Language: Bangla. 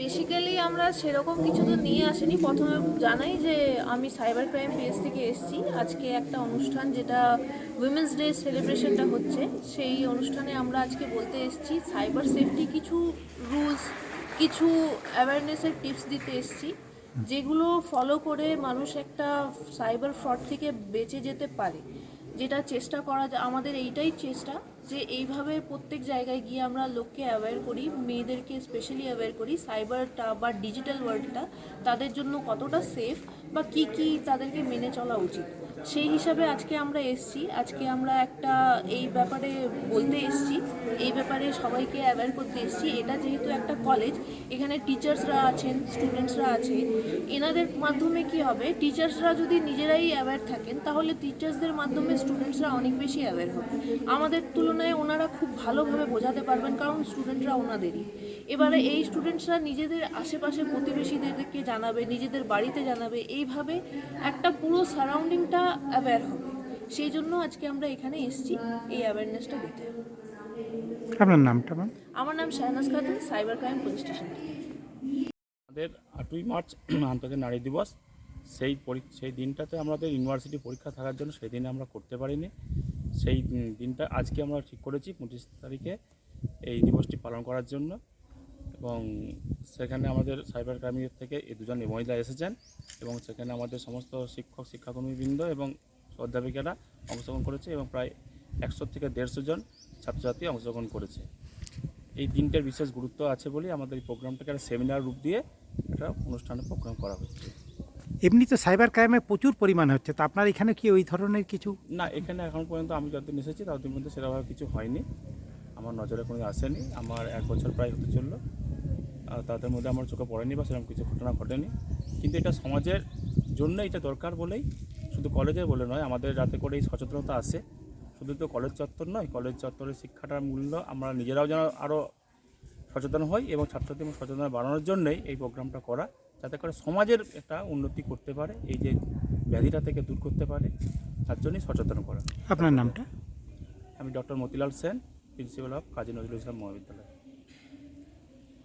বেসিক্যালি আমরা সেরকম কিছু তো নিয়ে আসিনি। প্রথমে জানাই যে আমি সাইবার ক্রাইম পেজ থেকে এসেছি। আজকে একটা অনুষ্ঠান যেটা উইমেন্স ডে সেলিব্রেশনটা হচ্ছে। সেই অনুষ্ঠানে আমরা আজকে বলতে এসেছি সাইবার সেফটি কিছু রুলস কিছু অ্যাওয়ারনেসের টিপস দিতে এসেছি, যেগুলো ফলো করে মানুষ একটা সাইবার ফ্রড থেকে বেঁচে যেতে পারে। যেটা চেষ্টা করা যায়, আমাদের এইটাই চেষ্টা যে এইভাবে প্রত্যেক জায়গায় গিয়ে আমরা লোককে অ্যাওয়্যার করি, মেয়েদেরকে স্পেশালি অ্যাওয়্যার করি সাইবারটা বা ডিজিটাল ওয়ার্ল্ডটা তাদের জন্য কতটা সেফ বা কি কি তাদেরকে মেনে চলা উচিত। সেই হিসাবে আজকে আমরা এসছি। আজকে আমরা একটা এই ব্যাপারে বলতে এসছি। এই ব্যাপারে সবাইকে অ্যাওয়্যার করতে এসছি। এটা যেহেতু একটা কলেজ এখানে টিচার্সরা আছেন স্টুডেন্টসরা আছে। এনাদের মাধ্যমে কি হবে? টিচার্সরা যদি নিজেরাই অ্যাওয়্যার থাকেন, তাহলে টিচার্সদের মাধ্যমে স্টুডেন্টসরা অনেক বেশি অ্যাওয়্যার হবে। আমাদের তুলনায় ওনারা খুব ভালোভাবে বোঝাতে পারবেন, কারণ স্টুডেন্টরা ওনাদেরই। এবারে এই স্টুডেন্টসরা নিজেদের আশেপাশে প্রতিবেশীদেরকে জানাবে, নিজেদের বাড়িতে জানাবে। এইভাবে একটা পুরো সারাউন্ডিংটা অ্যাওয়্যার হবে। সেই জন্য আজকে আমরা এখানে এসেছি এই অ্যাওয়ারনেসটা দিতে। আপনার নামটা ম্যাম? আমার নাম Shahnaz Khatun cyber crime police station আমাদের আটই মার্চ আন্তর্জাতিক নারী দিবস। সেই পরী- সেই দিনটাতে আমাদের ইউনিভার্সিটি পরীক্ষা থাকার জন্য সেই দিনে আমরা করতে পারিনি। সেই দিনটা আজকে আমরা ঠিক করেছি পঁচিশ তারিখে এই দিবসটি পালন করার জন্য। এবং সেখানে আমাদের সাইবার ক্রাইমের থেকে এই দুজন মহিলা এসেছেন এবং সেখানে আমাদের সমস্ত শিক্ষক শিক্ষাকর্মীবৃন্দ এবং অধ্যাপিকারা অংশগ্রহণ করেছে এবং প্রায় একশো থেকে দেড়শো জন ছাত্রছাত্রী অংশগ্রহণ করেছে। এই দিনটার বিশেষ গুরুত্ব আছে বলেই আমাদের এই প্রোগ্রামটাকে একটা সেমিনার রূপ দিয়ে একটা অনুষ্ঠানের প্রোগ্রাম করা হচ্ছে এমনি তো সাইবার ক্রাইমে প্রচুর পরিমাণ হচ্ছে তো আপনার এখানে কি ওই ধরনের কিছু? না এখানে এখন পর্যন্ত আমি যতদিন এসেছি ততদিন পর্যন্ত সেরকমভাবে কিছু হয়নি। আমার নজরে কোনো আসেনি। আমার এক বছর প্রায় হতে চলল। আর তাদের মধ্যে আমার চোখে পড়েনি বা সেরকম কিছু ঘটনা ঘটেনি। কিন্তু এটা সমাজের জন্য এটা দরকার বলেই শুধু কলেজের বলে নয় আমাদের যাতে করে এই সচেতনতা আসে। শুধু তো কলেজ চত্বর নয় কলেজ চত্বরের শিক্ষাটার মূল্য আমরা নিজেরাও যেন আরও সচেতন হই এবং ছাত্রছাত্রীদের সচেতন বাড়ানোর জন্যই এই প্রোগ্রামটা করা যাতে করে সমাজের একটা উন্নতি করতে পারে এই যে ব্যাধিটা থেকে দূর করতে পারে তার জন্যই সচেতন করা। আপনার নামটা? আমি doctor Motilal Sen. Principal of Kazi Nazrul Islam মহাবিদ্যালয়।